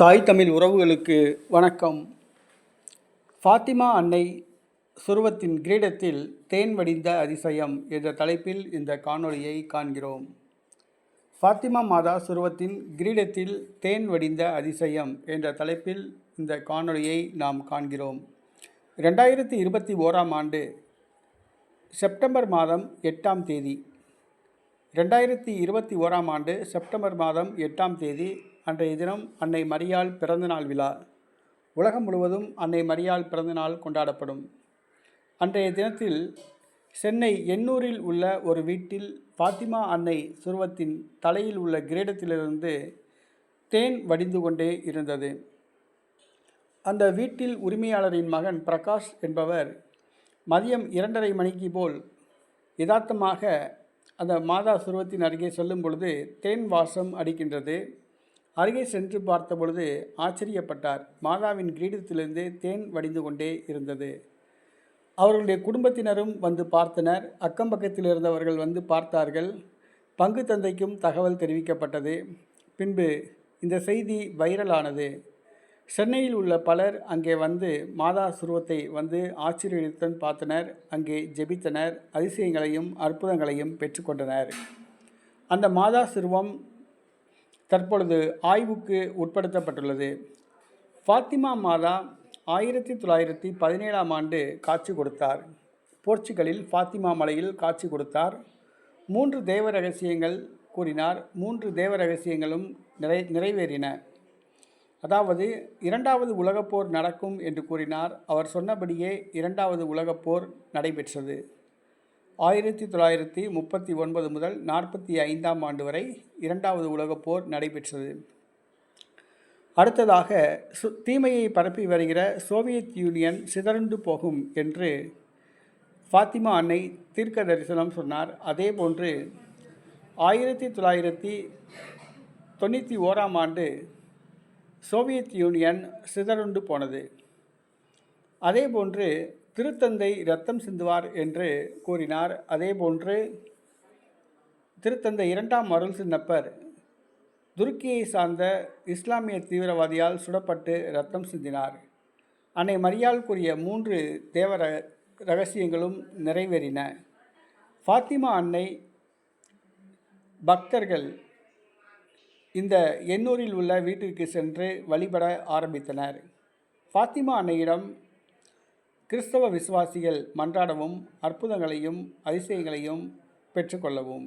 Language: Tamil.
தாய் தமிழ் உறவுகளுக்கு வணக்கம். ஃபாத்திமா அன்னை சுருவத்தின் கிரீடத்தில் தேன் வடிந்த அதிசயம் என்ற தலைப்பில் இந்த காணொளியை காண்கிறோம். ஃபாத்திமா மாதா சுருவத்தின் கிரீடத்தில் தேன் வடிந்த அதிசயம் என்ற தலைப்பில் இந்த காணொளியை நாம் காண்கிறோம். ரெண்டாயிரத்தி இருபத்தி ஓராம் ஆண்டு செப்டம்பர் மாதம் எட்டாம் தேதி. ரெண்டாயிரத்தி இருபத்தி ஓராம் ஆண்டு செப்டம்பர் மாதம் எட்டாம் தேதி அன்றைய தினம் அன்னை மரியாள் பிறந்தநாள் விழா. உலகம் முழுவதும் அன்னை மரியாள் பிறந்தநாள் கொண்டாடப்படும். அன்றைய தினத்தில் சென்னை எண்ணூரில் உள்ள ஒரு வீட்டில் பாத்திமா அன்னை சுருவத்தின் தலையில் உள்ள கிரீடத்திலிருந்து தேன் வடிந்து கொண்டே இருந்தது. அந்த வீட்டில் உரிமையாளரின் மகன் பிரகாஷ் என்பவர் மதியம் இரண்டரை மணிக்கு போல் யதார்த்தமாக அந்த மாதா சுருவத்தின் அருகே செல்லும் பொழுது தேன் வாசம் அடிக்கின்றது. அருகே சென்று பார்த்த பொழுது ஆச்சரியப்பட்டார். மாதாவின் கிரீடத்திலிருந்து தேன் வடிந்து கொண்டே இருந்தது. அவர்களுடைய குடும்பத்தினரும் வந்து பார்த்தனர். அக்கம் பக்கத்தில் இருந்தவர்கள் வந்து பார்த்தார்கள். பங்கு தந்தைக்கும் தகவல் தெரிவிக்கப்பட்டது. பின்பு இந்த செய்தி வைரலானது. சென்னையில் உள்ள பலர் அங்கே வந்து மாதா சுருவத்தை வந்து ஆச்சரியத்துடன் பார்த்தனர். அங்கே ஜெபித்தனர். அதிசயங்களையும் அற்புதங்களையும் பெற்றுக்கொண்டனர். அந்த மாதா சுருவம் தற்பொழுது ஆய்வுக்கு உட்படுத்தப்பட்டுள்ளது. ஃபாத்திமா மாதா ஆயிரத்தி தொள்ளாயிரத்தி பதினேழாம் ஆண்டு காட்சி கொடுத்தார். போர்ச்சுகலில் ஃபாத்திமா மலையில் காட்சி கொடுத்தார். மூன்று தேவ ரகசியங்கள் கூறினார். மூன்று தேவ ரகசியங்களும் நிறை நிறைவேறின. அதாவது இரண்டாவது உலகப்போர் நடக்கும் என்று கூறினார். அவர் சொன்னபடியே இரண்டாவது உலகப்போர் நடைபெற்றது. ஆயிரத்தி தொள்ளாயிரத்தி முப்பத்தி ஒன்பது முதல் நாற்பத்தி ஐந்தாம் ஆண்டு வரை இரண்டாவது உலகப் போர் நடைபெற்றது. அடுத்ததாக சு தீமையை பரப்பி வருகிற சோவியத் யூனியன் சிதறண்டு போகும் என்று ஃபாத்திமா அன்னை தீர்க்க தரிசனம் சொன்னார். அதே போன்று ஆயிரத்தி தொள்ளாயிரத்தி தொண்ணூற்றி ஓராம் ஆண்டு சோவியத் யூனியன் சிதறுண்டு போனது. அதேபோன்று திருத்தந்தை ரத்தம் சிந்துவார் என்று கூறினார். அதேபோன்று திருத்தந்தை இரண்டாம் அருள் சின்னப்பர் துருக்கியை சார்ந்த இஸ்லாமிய தீவிரவாதியால் சுடப்பட்டு ரத்தம் சிந்தினார். அன்னை மரியாளுக்குரிய கூறிய மூன்று தேவ ரகசியங்களும் நிறைவேறின. ஃபாத்திமா அன்னை பக்தர்கள் இந்த எண்ணூரில் உள்ள வீட்டிற்கு சென்று வழிபட ஆரம்பித்தனர். ஃபாத்திமா அன்னையிடம் கிறிஸ்தவ விசுவாசிகள் மன்றாடவும் அற்புதங்களையும் அதிசயங்களையும் பெற்றுக்கொள்ளவும்.